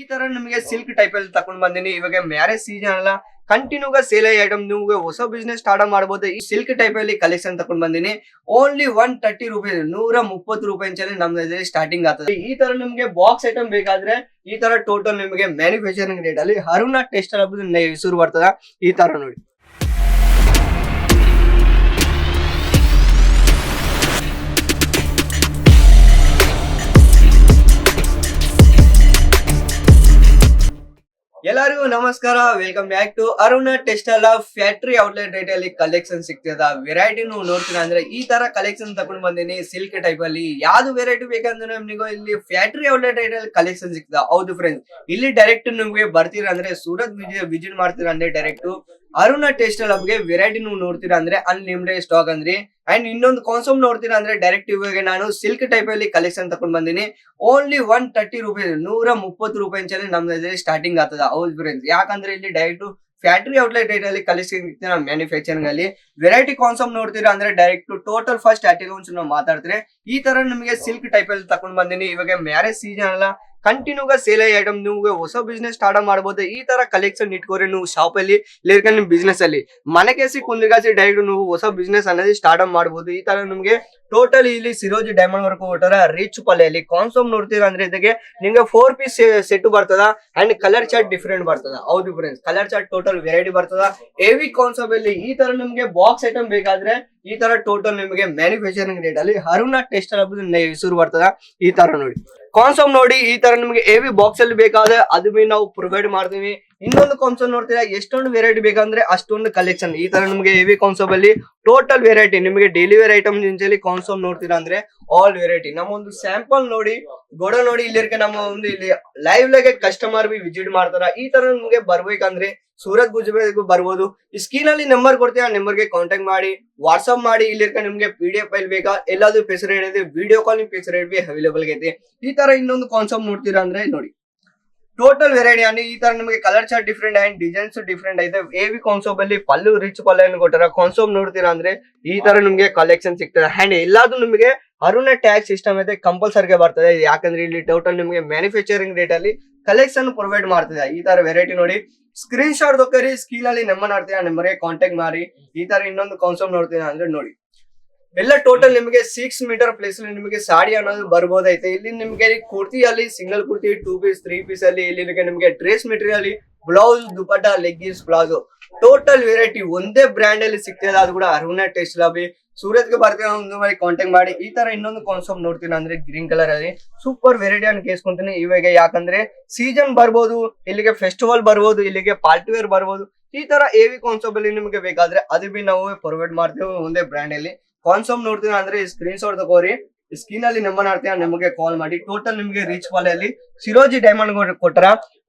ಈ ತರ ನಿಮಗೆ ಸಿಲ್ಕ್ ಟೈಪ್ ಅಲ್ಲಿ ತಕೊಂಡ್ ಬಂದಿನಿ. ಇವಾಗ ಮ್ಯಾರೇಜ್ ಸೀಸನ್ ಅಲ್ಲ ಕಂಟಿನ್ಯೂ ಗಾ ಸೇಲ್ ಐಟಮ್ ನಿಮಗೆ ಹೊಸ ಬಿಸ್ನೆಸ್ ಸ್ಟಾರ್ಟ್ ಮಾಡಬಹುದು ಈ ಸಿಲ್ಕ್ ಟೈಪ್ ಅಲ್ಲಿ ಕಲೆಕ್ಷನ್ ತಕೊಂಡ್ ಬಂದಿನಿ. ಓನ್ಲಿ ಒನ್ ತರ್ಟಿ ರುಪೀಸ್ ನೂರ ಮುಪ್ಪತ್ತು ರೂಪಾಯಿ ನಮ್ದು ಸ್ಟಾರ್ಟಿಂಗ್ ಆಗ್ತದೆ. ಈ ತರ ನಿಮಗೆ ಬಾಕ್ಸ್ ಐಟಮ್ ಬೇಕಾದ್ರೆ, ಈ ತರ ಟೋಟಲ್ ನಿಮಗೆ ಮ್ಯಾನುಫ್ಯಾಕ್ಚರಿಂಗ್ ರೇಟ್ ಅಲ್ಲಿ ಹರುಣ ಟೆಸ್ಟ್ ಹೆಸರು ಬರ್ತದ. ಈ ತರ ನೋಡಿ. ಎಲ್ಲರಿಗೂ ನಮಸ್ಕಾರ. Welcome back to Aruna textile factory outlet rate ಅಲ್ಲಿ ಕಲೆಕ್ಷನ್ ಸಿಗ್ತದ. ವೆರೈಟಿ ನೀವು ನೋಡ್ತೀರಾ ಅಂದ್ರೆ ಈ ತರ ಕಲೆಕ್ಷನ್ ತಗೊಂಡ್ ಬಂದಿನಿ ಸಿಲ್ಕ್ ಟೈಪ್ ಅಲ್ಲಿ. ಯಾವ್ದು ವೆರೈಟಿ ಬೇಕಂದ್ರೆ ನಿಮಗೆ ಇಲ್ಲಿ ಫ್ಯಾಕ್ಟರಿ ಔಟ್ಲೆಟ್ ರೇಟ್ ಅಲ್ಲಿ ಕಲೆಕ್ಷನ್ ಸಿಗ್ತದ. ಹೌದು ಫ್ರೆಂಡ್ಸ್ ಇಲ್ಲಿ ಡೈರೆಕ್ಟ್ ನಿಮ್ಗೆ ಬರ್ತೀರಾ ಅಂದ್ರೆ ಸೂರತ್ ವಿಸಿಟ್ ಮಾಡ್ತೀರಾ ಅಂದ್ರೆ ಡೈರೆಕ್ಟ್ ಅರುಣ ಟೆಕ್ಸ್ಟೈಲ್ ಹಬ್ಗೆ ವೆರೈಟಿ ನೀವು ನೋಡ್ತೀರಾ ಅಂದ್ರೆ ಅನ್ಲಿಮಿಟೆಡ್ ಸ್ಟಾಕ್ ಅಂದ್ರಿ. ಅಂಡ್ ಇನ್ನೊಂದು ಕಾನ್ಸೋಮ್ ನೋಡ್ತೀರಾ ಅಂದ್ರೆ ಡೈರೆಕ್ಟ್ ಇವಾಗ ನಾನು ಸಿಲ್ಕ್ ಟೈಪ್ ಅಲ್ಲಿ ಕಲೆಕ್ಷನ್ ತಕೊಂಡ್ ಬಂದಿನಿ. ಓನ್ಲಿ ಒನ್ ತರ್ಟಿ ರುಪೀಸ್ ನೂರ ಮುಪ್ಪತ್ತು ರೂಪಾಯಿ ನಮ್ದು ಸ್ಟಾರ್ಟಿಂಗ್ ಆಗ್ತದ, ಹೌದು ಫ್ರೆಂಡ್ಸ್ ಯಾಕಂದ್ರೆ ಇಲ್ಲಿ ಡೈರೆಕ್ಟ್ ಫ್ಯಾಕ್ಟರಿ ಔಟ್ಲೆಟ್ ರೇಟ್ ಅಲ್ಲಿ ಕಲೆಕ್ಷನ್ ಮ್ಯಾನುಫ್ಯಾಕ್ಚರಿಂಗ್ ಅಲ್ಲಿ. ವೆರೈಟಿ ಕಾನ್ಸೋಮ್ ನೋಡ್ತೀರಾ ಅಂದ್ರೆ ಡೈರೆಕ್ಟ್ ಟೋಟಲ್ ಫಸ್ಟ್ ಆರ್ಟಿಕಲ್ಸ್ ನಾವು ಮಾತಾಡ್ತಾರೆ. ಈ ತರ ನಿಮಗೆ ಸಿಲ್ಕ್ ಟೈಪ್ ಅಲ್ಲಿ ತಗೊಂಡ್ ಬಂದಿನಿ. ಇವಾಗ ಮ್ಯಾರೇಜ್ ಸೀಸನ್ ಅಲ್ಲ ಕಂಟಿನ್ಯೂ ಸೇಲ್ ಸೇಲ್ ಐಟಮ್ ನೀವು ಹೊಸ ಬಿಸ್ನೆಸ್ ಸ್ಟಾರ್ಟ್ ಮಾಡಬಹುದು ಈ ತರ ಕಲೆಕ್ಷನ್ ಇಟ್ಕೋರಿ ನೀವು ಶಾಪ್ ಅಲ್ಲಿ ಇಲ್ಲ ನಿಮ್ ಬಿಸ್ನೆಸ್ ಅಲ್ಲಿ. ಮನೆಗೆಸಿ ಕುಂದಿಗಾಸಿ ಡೈರೆಕ್ಟ್ ನೀವು ಹೊಸ ಬಿಸ್ನೆಸ್ ಅನ್ನೋದು ಸ್ಟಾರ್ಟ್ ಮಾಡಬಹುದು ಈ ತರ ನಿಮ್ಗೆ ಟೋಟಲ್ ಇಲ್ಲಿ ಸಿರೋಜಿ ಡೈಮಂಡ್ ವರ್ಕ್ ಕೊಟ್ಟಾರ ರಿಚ್ ಪಲೆಯಲ್ಲಿ ಕಾನ್ಸೋಮ್ ನೋಡ್ತೀರಾ ಅಂದ್ರೆ ಇದಕ್ಕೆ ನಿಮ್ಗೆ ಫೋರ್ ಪೀಸ್ ಸೆಟ್ ಬರ್ತದ ಅಂಡ್ ಕಲರ್ ಚಾರ್ಟ್ ಡಿಫ್ರೆಂಟ್ ಬರ್ತದ. ಹೌದು friends colour chart total variety ಬರ್ತದ. ಎವಿ ಕಾನ್ಸೆಪ್ಟ್ ಅಲ್ಲಿ ಈ ತರ ನಿಮ್ಗೆ ಬಾಕ್ಸ್ ಐಟಮ್ ಬೇಕಾದ್ರೆ ಈ ತರ ಟೋಟಲ್ ನಿಮಗೆ ಮ್ಯಾನುಫ್ಯಾಕ್ಚರಿಂಗ್ ರೇಟ್ ಅಲ್ಲಿ ಹರುಣ ಟೆಸ್ಟ್ ಹೆಸರು ಬರ್ತದ. ಈ ತರ ನೋಡಿ. ಕಾನ್ಸೆಪ್ಟ್ ನೋಡಿ ಈ ತರ ನಿಮ್ಗೆ ಎವಿ ಬಾಕ್ಸ್ ಅಲ್ಲಿ ಬೇಕಾದ್ರೆ ಅದು ನಾವು ಪ್ರೊವೈಡ್ ಮಾಡ್ತೀವಿ. ಇನ್ನೊಂದು ಕಾನ್ಸೋಲ್ ನೋಡ್ತೀರಾ? ಎಷ್ಟೊಂದು ವೆರೈಟಿ ಬೇಕಂದ್ರೆ ಅಷ್ಟೊಂದು ಕಲೆಕ್ಷನ್ ಈ ತರ ನಿಮಗೆ ಹೆವಿ ಕಾನ್ಸೋಲ್ ಅಲ್ಲಿ ಟೋಟಲ್ ವೆರೈಟಿ ನಿಮಗೆ ಡೈಲಿ ವೇರ್ ಐಟಮ್ ಜಿಂಚಲ್ಲಿ ಕಾನ್ಸೋಲ್ ನೋಡ್ತೀರಾ ಅಂದ್ರೆ ಆಲ್ ವೆರೈಟಿ ನಮ್ಮ ಒಂದು ಸ್ಯಾಂಪಲ್ ನೋಡಿ, ಗೋಡ ನೋಡಿ ಇಲ್ಲಿರ್ಕೆ ನಮ್ಮ ಒಂದು ಇಲ್ಲಿ ಲೈವ್ ಲಾಗೆ ಕಸ್ಟಮರ್ ಬಿ ವಿಸಿಟ್ ಮಾಡ್ತಾರ. ಈ ತರ ನಿಮ್ಗೆ ಬರ್ಬೇಕಂದ್ರೆ ಸೂರತ್ ಗುಜರಾತ್ ಬರ್ಬೋದು. ಈ ಸ್ಕ್ರೀನ್ ಅಲ್ಲಿ ನಂಬರ್ ಕೊಡ್ತೀವಿ ಆ ನಂಬರ್ಗೆ ಕಾಂಟ್ಯಾಕ್ಟ್ ಮಾಡಿ ವಾಟ್ಸ್ಆಪ್ ಮಾಡಿ, ಇಲ್ಲಿರ್ಕ ನಿಮ್ಗೆ ಪಿ ಡಿ ಎಫ್ ಫೈಲ್ ಬೇಕಾ? ಎಲ್ಲಾದ್ರೂ ಫೆಸಿಲಿಟಿ ವಿಡಿಯೋ ಕಾಲಿಂಗ್ ಫೆಸಿಲಿಟಿ ಬಿ ಅವೈಲೇಬಲ್ ಐತೆ ಈ ತರ ಇನ್ನೊಂದು ಕಾನ್ಸೆಪ್ಟ್ ನೋಡ್ತೀರಾ ಅಂದ್ರೆ ನೋಡಿ. ಟೋಟಲ್ ವೆರೈಟಿ ಅಂದ್ರೆ ಈ ತರ ನಿಮಗೆ colour chart different and designs different ಐತೆ. ಎವಿ ಕಾನ್ಸೋಬ್ ಅಲ್ಲಿ ಪಲ್ಲು ರಿಚ್ ಪಲ್ಲು ಕೊಟ್ಟಾರ ಕಾನ್ಸೋಬ್ ನೋಡ್ತೀರಾ ಅಂದ್ರೆ ಈ ತರ ನಿಮ್ಗೆ ಕಲೆಕ್ಷನ್ ಸಿಗ್ತದೆ. ಅಂಡ್ ಎಲ್ಲಾದ್ರೂ ನಿಮಗೆ ಅರುಣ ಟ್ಯಾಕ್ಸ್ ಸಿಸ್ಟಮ್ ಐತೆ ಕಂಪಲ್ಸರಿಗೆ ಬರ್ತದೆ. ಯಾಕಂದ್ರೆ ಇಲ್ಲಿ ಟೋಟಲ್ ನಿಮಗೆ ಮ್ಯಾನುಫ್ಯಾಕ್ಚರಿಂಗ್ ರೇಟ್ ಅಲ್ಲಿ ಕಲೆಕ್ಷನ್ ಪ್ರೊವೈಡ್ ಮಾಡ್ತಿದೆ. ಈ ತರ ವೆರೈಟಿ ನೋಡಿ. ಸ್ಕ್ರೀನ್ ಶಾಟ್ ದೊಕ್ಕರಿ ಸ್ಕೀಲ್ ಅಲ್ಲಿ ನಂಬರ್ ನೋಡ್ತೀರಾ ನಂಬರ್ಗೆ ಕಾಂಟ್ಯಾಕ್ಟ್ ಮಾಡಿ. ಈ ತರ ಇನ್ನೊಂದು ಕಾನ್ಸೋಬ್ ನೋಡ್ತೀರಾ ಅಂದ್ರೆ ನೋಡಿ. ಎಲ್ಲ ಟೋಟಲ್ ನಿಮಗೆ ಸಿಕ್ಸ್ ಮೀಟರ್ ಪ್ಲೇಸ್ ಅಲ್ಲಿ ನಿಮಗೆ ಸಾಡಿ ಅನ್ನೋದು ಬರ್ಬೋದೈತೆ. ಇಲ್ಲಿ ನಿಮಗೆ ಕುರ್ತಿ ಅಲ್ಲಿ single kurti two piece three piece ಅಲ್ಲಿ ಇಲ್ಲಿ ನಿಮಗೆ dress material blouse dupatta leggings blouse total variety ಒಂದೇ ಬ್ರ್ಯಾಂಡ್ ಅಲ್ಲಿ ಸಿಗ್ತದೆ. ಅದು ಕೂಡ ಅರುಣ ಟೆಸ್ಟ್ ಲಾಬಿ ಸೂರತ್ಗೆ ಬರ್ತೀನಿ ಒಂದು ಮಾಡಿ ಕಾಂಟ್ಯಾಕ್ಟ್ ಮಾಡಿ. ಈ ತರ ಇನ್ನೊಂದು ಕಾನ್ಸೆಪ್ಟ್ ನೋಡ್ತೀನಿ ಅಂದ್ರೆ ಗ್ರೀನ್ ಕಲರ್ ಅಲ್ಲಿ. ಸೂಪರ್ ವೆರೈಟಿ ಅಂತ ಕೇಸ್ಕೊಂತೀನಿ ಇವಾಗ. ಯಾಕಂದ್ರೆ ಸೀಸನ್ ಬರ್ಬೋದು, ಇಲ್ಲಿಗೆ ಫೆಸ್ಟಿವಲ್ ಬರ್ಬೋದು, ಇಲ್ಲಿಗೆ ಪಾರ್ಟಿ ವೇರ್ ಬರ್ಬೋದು. ಈ ತರ ಎವಿ ಕಾನ್ಸೆಪ್ಟ್ ಅಲ್ಲಿ ನಿಮಗೆ ಬೇಕಾದ್ರೆ ಅದು ಬಿ ನಾವು ಪ್ರೊವೈಡ್ ಮಾಡ್ತೀವಿ ಒಂದೇ ಬ್ರ್ಯಾಂಡ್ ಅಲ್ಲಿ. ಕಾನ್ಸೆಪ್ಟ್ ನೋಡ್ತೀವಿ ಅಂದ್ರೆ ಸ್ಕ್ರೀನ್ ಶಾಟ್ ತಗೋರಿ. ಸ್ಕ್ರೀನ್ ಅಲ್ಲಿ ನಂಬರ್ ಆಡ್ತೀನಿ ನಮಗೆ ಕಾಲ್ ಮಾಡಿ. ಟೋಟಲ್ ನಿಮಗೆ ರೀಚ್ ಅಲ್ಲಿ ಸಿರೋಜಿ ಡೈಮಂಡ್ ಕೊಟ್ಟರ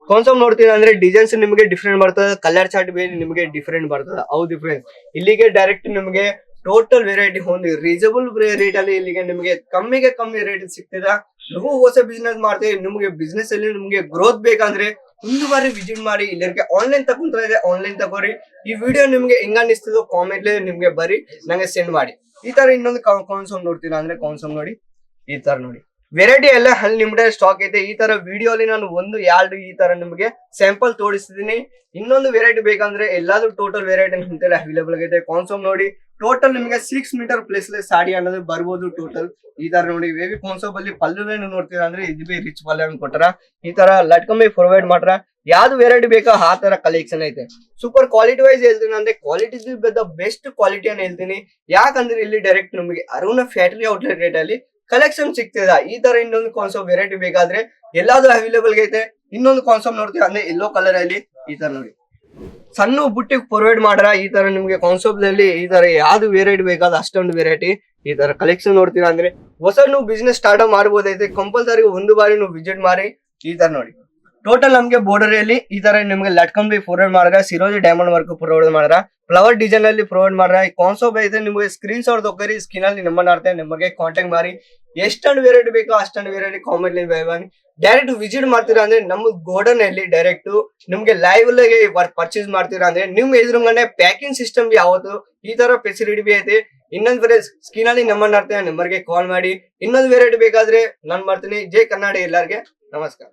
ಕಾನ್ಸಮ್ ನೋಡ್ತೀನಿ ಅಂದ್ರೆ ಡಿಸೈನ್ಸ್ ನಿಮಗೆ ಡಿಫ್ರೆಂಟ್ ಬರ್ತದೆ ಕಲರ್ ಚಾರ್ಟ್ ಬೇರೆ ನಿಮಗೆ ಡಿಫ್ರೆಂಟ್ ಬರ್ತದೆ. ಅವು ಡಿಫ್ರೆನ್ಸ್ ಇಲ್ಲಿಗೆ ಡೈರೆಕ್ಟ್ ನಿಮಗೆ ಟೋಟಲ್ ವೆರೈಟಿ ಹೊಂದಿ ರೀಸನಬಲ್ ರೇಟ್ ಅಲ್ಲಿ ಇಲ್ಲಿಗೆ ನಿಮಗೆ ಕಮ್ಮಿಗೆ ಕಮ್ಮಿ ರೇಟ್ ಸಿಗ್ತದ. ನೀವು ಹೊಸ ಬಿಸ್ನೆಸ್ ಮಾಡ್ತೀವಿ ನಿಮಗೆ ಬಿಸ್ನೆಸ್ ಅಲ್ಲಿ ನಿಮಗೆ ಗ್ರೋತ್ ಬೇಕಂದ್ರೆ ಒಂದು ಬಾರಿ ವಿಸಿಟ್ ಮಾಡಿ ಇಲ್ಲರಿಗೆ ಆನ್ಲೈನ್ ತಗೊಂಡ್ರೆ ಇದೆ ಆನ್ಲೈನ್ ತಗೋರಿ. ಈ ವಿಡಿಯೋ ನಿಮ್ಗೆ ಹೆಂಗ ಅನ್ನಿಸ್ತದೋ ಕಾಮೆಂಟ್ ನಿಮ್ಗೆ ಬರಿ ನಂಗೆ ಸೆಂಡ್ ಮಾಡಿ. ಈ ತರ ಇನ್ನೊಂದು ಕಾನ್ಸೋಮ್ ನೋಡ್ತೀರಾ ಅಂದ್ರೆ ಕಾನ್ಸೋಮ್ ನೋಡಿ, ಈ ತರ ನೋಡಿ. ವೆರೈಟಿ ಎಲ್ಲ ಅನ್ಲಿಮಿಟೆಡ್ ಸ್ಟಾಕ್ ಐತೆ. ಈ ತರ ವಿಡಿಯೋ ಅಲ್ಲಿ ನಾನು ಒಂದು, ಎರಡು ಈ ತರ ನಿಮಗೆ ಸ್ಯಾಂಪಲ್ ತೋರಿಸ್ತಿದ್ದೀನಿ ಇನ್ನೊಂದು ವೆರೈಟಿ ಬೇಕಂದ್ರೆ ಎಲ್ಲಾದ್ರೂ ಟೋಟಲ್ ವೆರೈಟಿ ಅಂತೇಳಿ ಅವೈಲೇಬಲ್ ಆಗೈತೆ. ಕಾನ್ಸೋಮ್ ನೋಡಿ ಟೋಟಲ್ ನಿಮಗೆ ಸಿಕ್ಸ್ ಮೀಟರ್ ಪ್ಲೇಸ್ ಸಾಡಿ ಅನ್ನೋದು ಬರ್ಬೋದು ಟೋಟಲ್ ಈ ತರ ನೋಡಿ ವೇವಿ ಕಾನ್ಸೋಪ್ ಅಲ್ಲಿ ಪಲ್ಲುವೇನು ನೋಡ್ತೀರಾ ಅಂದ್ರೆ ಇದು ಬಿ ರಿಚ್ ಪಲ್ಯ ಕೊಟ್ಟಾರ ಈ ತರ ಲಟ್ಕಂಬಿ ಪ್ರೊವೈಡ್ ಮಾಡ್ರ. ಯಾವ್ದು ವೆರೈಟಿ ಬೇಕೋ ಆ ತರ ಕಲೆಕ್ಷನ್ ಐತೆ. ಸೂಪರ್ ಕ್ವಾಲಿಟಿ ವೈಸ್ ಹೇಳ್ತೀನಿ ಅಂದ್ರೆ ಕ್ವಾಲಿಟಿ ದ ಬೆಸ್ಟ್ ಕ್ವಾಲಿಟಿ ಅನ್ನ ಹೇಳ್ತೀನಿ. ಯಾಕಂದ್ರೆ ಇಲ್ಲಿ ಡೈರೆಕ್ಟ್ ನಮಗೆ ಅರುಣ ಫ್ಯಾಕ್ಟರಿ ಔಟ್ಲೆಟ್ ರೇಟ್ ಅಲ್ಲಿ ಕಲೆಕ್ಷನ್ ಸಿಗ್ತದ. ಈ ತರ ಇನ್ನೊಂದು ಕಾನ್ಸೆಪ್ಟ್ ವೆರೈಟಿ ಬೇಕಾದ್ರೆ ಎಲ್ಲಾದ್ರೂ ಅವೈಲೇಬಲ್ ಐತೆ ಇನ್ನೊಂದು ಕಾನ್ಸೋಪ್ ನೋಡ್ತೀವಿ ಅಂದ್ರೆ ಎಲ್ಲೋ ಕಲರ್ ಅಲ್ಲಿ ಈ ತರ ನೋಡಿ. ಸಣ್ಣ ಬುಟ್ಟಿಗೆ ಪ್ರೊವೈಡ್ ಮಾಡ್ರ ಈ ತರ ನಿಮ್ಗೆ ಕಾನ್ಸೆಪ್ಟ್ ಅಲ್ಲಿ ಈ ತರ ಯಾವ್ದು ವೆರೈಟಿ ಬೇಕಾದ ಅಷ್ಟೊಂದು ವೆರೈಟಿ ಈ ತರ ಕಲೆಕ್ಷನ್ ನೋಡ್ತೀರಾ ಅಂದ್ರೆ ಹೊಸ ನೀವು ಬಿಸ್ನೆಸ್ ಸ್ಟಾರ್ಟ್ ಮಾಡ್ಬೋದೈತೆ. ಕಂಪಲ್ಸರಿ ಒಂದು ಬಾರಿ ನೀವು ವಿಸಿಟ್ ಮಾಡಿ ಈ ತರ ನೋಡಿ. ಟೋಟಲ್ ನಮ್ಗೆ ಬೋರ್ಡರ್ ಅಲ್ಲಿ ಈ ತರ ನಿಮ್ಗೆ ಲಟ್ಕಂಬಿ ಪ್ರೊವೈಡ್ ಮಾಡ್ರ ಸಿರೋಜಿ ಡೈಮಂಡ್ ವರ್ಕ್ ಪ್ರೊವೈಡ್ ಮಾಡ್ರ ಫ್ಲವರ್ ಡಿಸೈನ್ ಅಲ್ಲಿ ಪ್ರೊವೈಡ್ ಮಾಡ್ರ, ಈ ಕಾನ್ಸೋಪ್ ಐತೆ, ನಿಮ್ಗೆ ಸ್ಕ್ರೀನ್ ಶಾಟ್ ತಗೋರಿ ಸ್ಕ್ರೀನ್ ಅಲ್ಲಿ ನಂಬರ್ ಮಾಡ್ತೇನೆ ನಿಮಗೆ ಕಾಂಟ್ಯಾಕ್ಟ್ ಮಾಡಿ. ಎಷ್ಟೊಂದು ವೆರೈಟಿ ಬೇಕೋ ಅಷ್ಟೊಂದು ವೆರೈಟಿ ಕಾಮೆಂಟ್ ಡೈರೆಕ್ಟ್ ವಿಸಿಟ್ ಮಾಡ್ತೀರಾ ಅಂದ್ರೆ ನಮ್ಮ ಗೋಡನ್ ಅಲ್ಲಿ ಡೈರೆಕ್ಟ್ ನಿಮ್ಗೆ ಲೈವ್ ಪರ್ಚೇಸ್ ಮಾಡ್ತೀರಾ ಅಂದ್ರೆ ನಿಮ್ ಎದುರುಗಡೆ ಪ್ಯಾಕಿಂಗ್ ಸಿಸ್ಟಮ್ ಯಾವತ್ತು ಈ ತರ ಫೆಸಿಲಿಟಿ ಬಿ ಐತೆ. ಇನ್ನೊಂದು ಬರೀ ಸ್ಕ್ರೀನ್ ಅಲ್ಲಿ ನಂಬರ್ ಮಾಡ್ತೇನೆ ನಂಬರ್ಗೆ ಕಾಲ್ ಮಾಡಿ. ಇನ್ನೊಂದು ವೆರೈಟಿ ಬೇಕಾದ್ರೆ ನಾನು ಮಾಡ್ತೀನಿ. ಜೈ ಕನ್ನಡ ಎಲ್ಲರಿಗೆ, ನಮಸ್ಕಾರ.